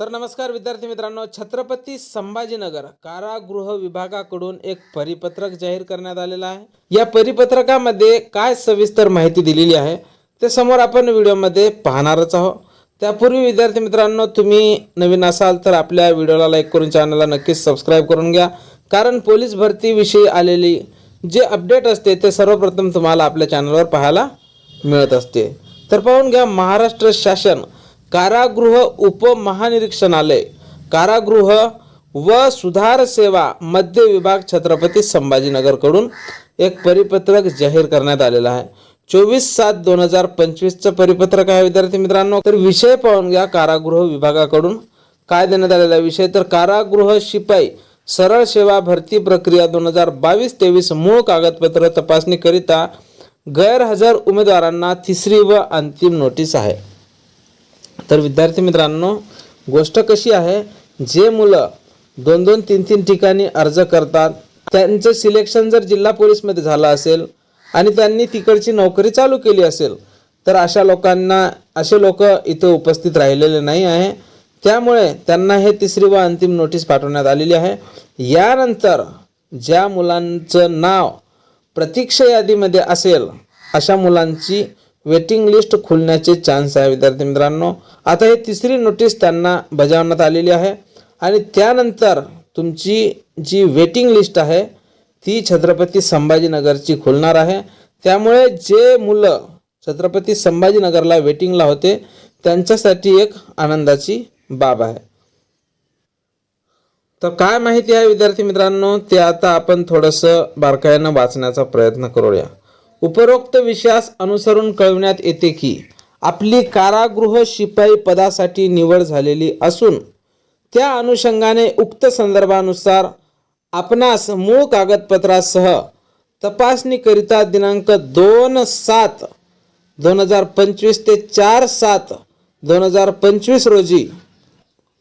तर नमस्कार विद्यार्थी मित्रांनो छत्रपती संभाजीनगर कारागृह विभागाकडून एक परिपत्रक जाहीर करण्यात आलेलं आहे. या परिपत्रकामध्ये काय सविस्तर माहिती दिलेली आहे ते समोर आपण व्हिडिओमध्ये पाहणारच आहोत. त्यापूर्वी विद्यार्थी मित्रांनो तुम्ही नवीन असाल तर आपल्या व्हिडिओला लाईक करून चॅनलला नक्कीच सबस्क्राईब करून घ्या. कारण पोलीस भरतीविषयी आलेली जे अपडेट असते ते सर्वप्रथम तुम्हाला आपल्या चॅनलवर पाहायला मिळत असते. तर पाहून घ्या महाराष्ट्र शासन कारागृह उपमहानिरीक्षणालय कारागृह व सुधार सेवा मध्य विभाग छत्रपती संभाजीनगरकडून एक परिपत्रक जाहीर करण्यात आलेलं आहे. चोवीस सात दोन हजार पंचवीसचं परिपत्रक आहे विद्यार्थी मित्रांनो. तर विषय पाहून घ्या कारागृह विभागाकडून काय देण्यात आलेला विषय. तर कारागृह शिपाई सरळ सेवा भरती प्रक्रिया दोन हजार बावीस तेवीस मूळ कागदपत्र तपासणीकरिता गैरहजर उमेदवारांना तिसरी व अंतिम नोटीस आहे. तर विद्यार्थी मित्रांनो गोष्ट कशी आहे जे मुलं दोन दोन तीन तीन ठिकाणी अर्ज करतात त्यांचं सिलेक्शन जर जिल्हा पोलीसमध्ये झालं असेल आणि त्यांनी तिकडची नोकरी चालू केली असेल तर अशा लोकांना असे लोक इथं उपस्थित राहिलेले नाही आहे. त्यामुळे त्यांना हे तिसरी व अंतिम नोटीस पाठवण्यात आलेली आहे. यानंतर ज्या मुलांचं नाव प्रतीक्षा यादीमध्ये असेल अशा मुलांची वेटिंग लिस्ट खुलण्याचे चान्स आहे विद्यार्थी मित्रांनो. आता ही तिसरी नोटीस त्यांना बजावण्यात आलेली आहे. आणि त्यानंतर तुमची जी वेटिंग लिस्ट आहे ती छत्रपती संभाजीनगरची खुलणार आहे. त्यामुळे जे मुलं छत्रपती संभाजीनगरला वेटिंगला होते त्यांच्यासाठी एक आनंदाची बाब आहे. तर काय माहिती आहे विद्यार्थी मित्रांनो? ते आता आपण थोडंसं बारकाईनं वाचण्याचा प्रयत्न करूया. उपरोक्त विषयास अनुसरून कळविण्यात येते की आपली कारागृह शिपाई पदासाठी निवड झालेली असून त्या अनुषंगाने उक्त संदर्भानुसार आपणास मूळ कागदपत्रासह तपासणीकरिता दिनांक दोन सात दोन हजार पंचवीस ते चार सात दोन हजार पंचवीस रोजी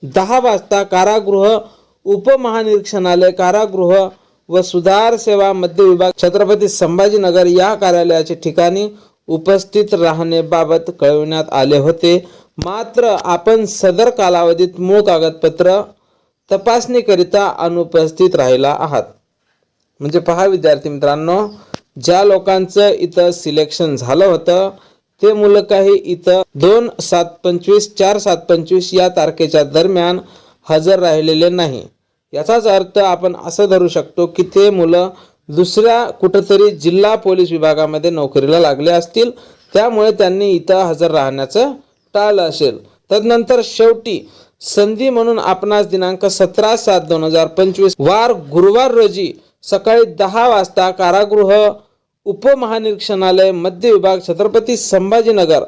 दहा वाजता कारागृह उपमहानिरीक्षणालय कारागृह व सुधार सेवा मध्य विभाग छत्रपती संभाजीनगर या कार्यालयाच्या ठिकाणी उपस्थित राहण्याबाबत कळविण्यात आले होते. मात्र आपण सदर कालावधीत मूळ कागदपत्र तपासणीकरिता अनुपस्थित राहिला आहात. म्हणजे पहा विद्यार्थी मित्रांनो ज्या लोकांचं इथं सिलेक्शन झालं होतं ते मुलं काही इथं दोन सात पंचवीस चार सात पंचवीस या तारखेच्या दरम्यान हजर राहिलेले नाही. याचाच अर्थ आपण असं धरू शकतो की ते मुलं दुसऱ्या कुठंतरी जिल्हा पोलीस विभागामध्ये नोकरीला लागले असतील त्यामुळे त्यांनी इथं हजर राहण्याचं टाळलं असेल. तदनंतर शेवटी संधी म्हणून आपणास दिनांक सतरा सात दोन हजार पंचवीस वार गुरुवार रोजी सकाळी दहा वाजता कारागृह उपमहानिरीक्षणालय मध्य विभाग छत्रपती संभाजीनगर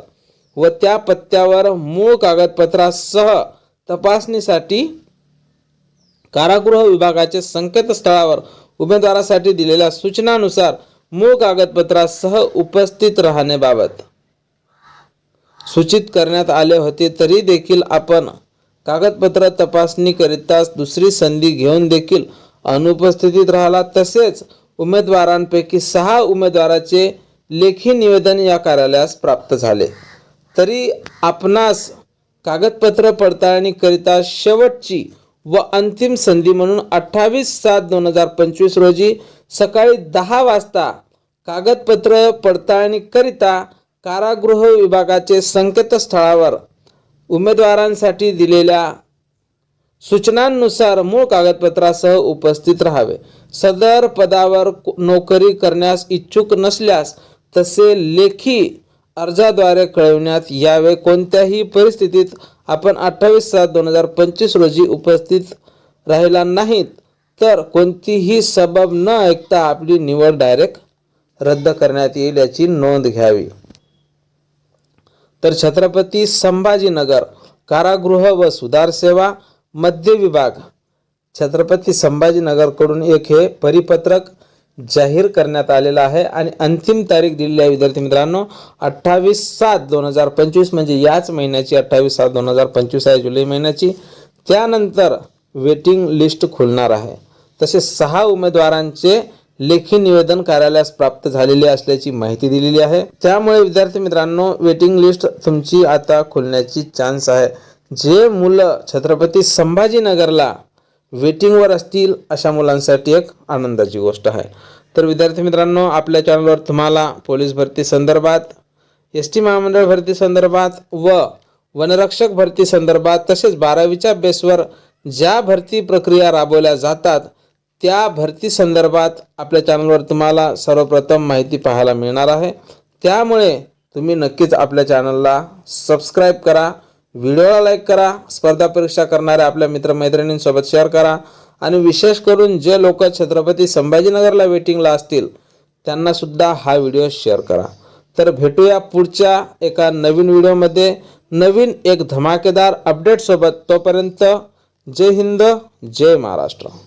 व त्या पत्त्यावर मूळ कागदपत्रासह तपासणीसाठी कारागृह विभागाच्या संकेतस्थळावर उमेदवारासाठी दिलेल्या सूचनानुसार मूळ कागदपत्रासह उपस्थित राहण्याबाबत सूचित करण्यात आले होते तरी देखील आपण कागदपत्र तपासणीकरिताच दुसरी संधी घेऊन देखील अनुपस्थितीत राहिला. तसेच उमेदवारांपैकी सहा उमेदवाराचे लेखी निवेदन या कार्यालयास प्राप्त झाले. तरी आपणास कागदपत्र पडताळणीकरिता शेवटची व अंतिम संधी म्हणून अठ्ठावीस सात दोन हजार पंचवीस रोजी सकाळी दहा वाजता कागदपत्र पडताळणीकरिता कारागृह विभागाचे संकेतस्थळावर उमेदवारांसाठी दिलेल्या सूचनांनुसार मूळ कागदपत्रासह उपस्थित राहावे. सदर पदावर नोकरी करण्यास इच्छुक नसल्यास तसे लेखी अर्जाद्वारे कळविण्यात यावे. कोणत्याही परिस्थितीत आपण अठ्ठावीस सात दोन हजार पंचवीस रोजी उपस्थित राहिला नाहीत तर कोणतीही सबब न ऐकता आपली निवड डायरेक्ट रद्द करण्यात येईल याची नोंद घ्यावी. तर छत्रपती संभाजीनगर कारागृह व सुधार सेवा मध्य विभाग छत्रपती संभाजीनगरकडून एक हे परिपत्रक जाहीर करण्यात आलेला आहे. आणि अंतिम तारीख दिलेली आहे विद्यार्थी मित्रांनो अठ्ठावीस सात दोन हजार पंचवीस म्हणजे याच महिन्याची अठ्ठावीस सात दोन हजार पंचवीस आहे जुलै महिन्याची. त्यानंतर वेटिंग लिस्ट खुलणार आहे. तसे सहा उमेदवारांचे लेखी निवेदन कार्यालयास प्राप्त झालेले असल्याची माहिती दिलेली आहे. त्यामुळे विद्यार्थी मित्रांनो वेटिंग लिस्ट तुमची आता खुलण्याची चान्स आहे. जे मुलं छत्रपती संभाजीनगरला वेटिंगवर असतील अशा मुलांसाठी एक आनंदाची गोष्ट आहे. तर विद्यार्थी मित्रांनो आपल्या चॅनलवर तुम्हाला पोलीस भरती संदर्भात एस टी महामंडळ भरती संदर्भात व वनरक्षक भरती संदर्भात तसेच बारावीच्या बेसवर ज्या भरती प्रक्रिया राबवल्या जातात त्या भरती संदर्भात आपल्या चॅनलवर तुम्हाला सर्वप्रथम माहिती पाहायला मिळणार आहे. त्यामुळे तुम्ही नक्कीच आपल्या चॅनलला सबस्क्राईब करा. व्हिडिओला लाईक करा स्पर्धा परीक्षा करणाऱ्या आपल्या मित्रमैत्रिणींसोबत शेअर करा आणि विशेष करून जे लोक छत्रपती संभाजीनगरला वेटिंगला असतील त्यांनासुद्धा हा व्हिडिओ शेअर करा. तर भेटूया पुढच्या एका नवीन व्हिडिओमध्ये. नवीन एक धमाकेदार अपडेटसोबत तोपर्यंत जय हिंद जय महाराष्ट्र.